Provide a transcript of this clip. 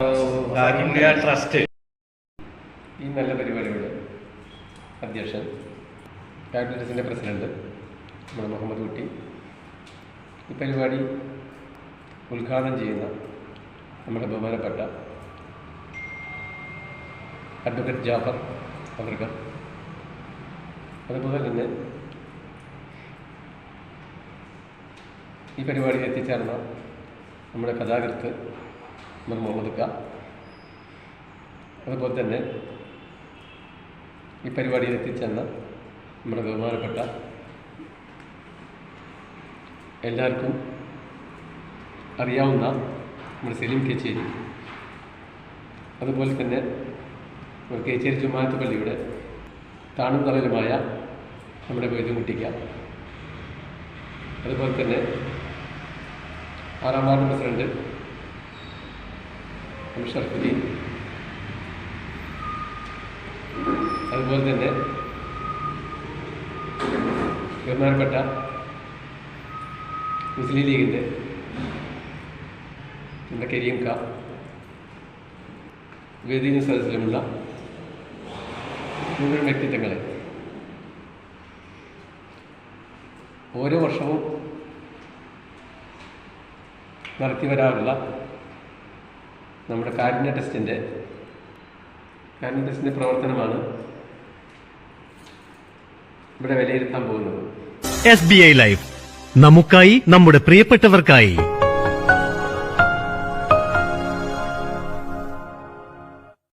കാരുണ്യ trust. ഈ നല്ല പരിപാടിയുടെ അധ്യക്ഷൻ കാബിനറ്റിന്റെ പ്രസിഡന്റ് നമ്മുടെ മുഹമ്മദ് കുട്ടി. ഈ പരിപാടി ഉദ്ഘാടനം ചെയ്യുന്ന നമ്മുടെ ബഹുമാനപ്പെട്ട അഡ്വക്കേറ്റ് ജാഫർ അവർക്ക്. അതുപോലെ തന്നെ ഈ പരിപാടിയിൽ എത്തിച്ചേർന്ന നമ്മുടെ കഥാകൃത്ത് നമ്മുടെ മുഹമ്മദ് അതുപോലെ തന്നെ ഈ പരിപാടിയിൽ എത്തിച്ചെന്ന് നമ്മുടെ ബഹുമാനപ്പെട്ട എല്ലാവർക്കും അറിയാവുന്ന നമ്മുടെ സെലിം കേച്ചേരി. അതുപോലെ തന്നെ കേച്ചേരി ചുമ്മാത്ത പള്ളിയുടെ താണും തറയിലുമായ നമ്മുടെ വൈദ്യുമുട്ടിക്ക അതുപോലെ തന്നെ ആറാം വാർഡ് പ്രസിഡന്റ് ഷർഫുദ്ദീൻ അതുപോലെ തന്നെ ബഹുമാനപ്പെട്ട മുസ്ലിം ലീഗിന്റെ നമ്മുടെ കരിയം ക വേദീന സദസ്സിലുമുള്ള മുഴുവൻ വ്യക്തിത്വങ്ങളെ ഓരോ വർഷവും നടത്തി വരാറുള്ള നമ്മുടെ കാരുണ്യ ടെസ്റ്റിന്റെ കാരുണ്യ ടെസ്റ്റിന്റെ പ്രവർത്തനമാണ് ഇവിടെ വിലയിരുത്താൻ പോകുന്നത്. S B I life. നമുക്കായി നമ്മുടെ പ്രിയപ്പെട്ടവർക്കായി.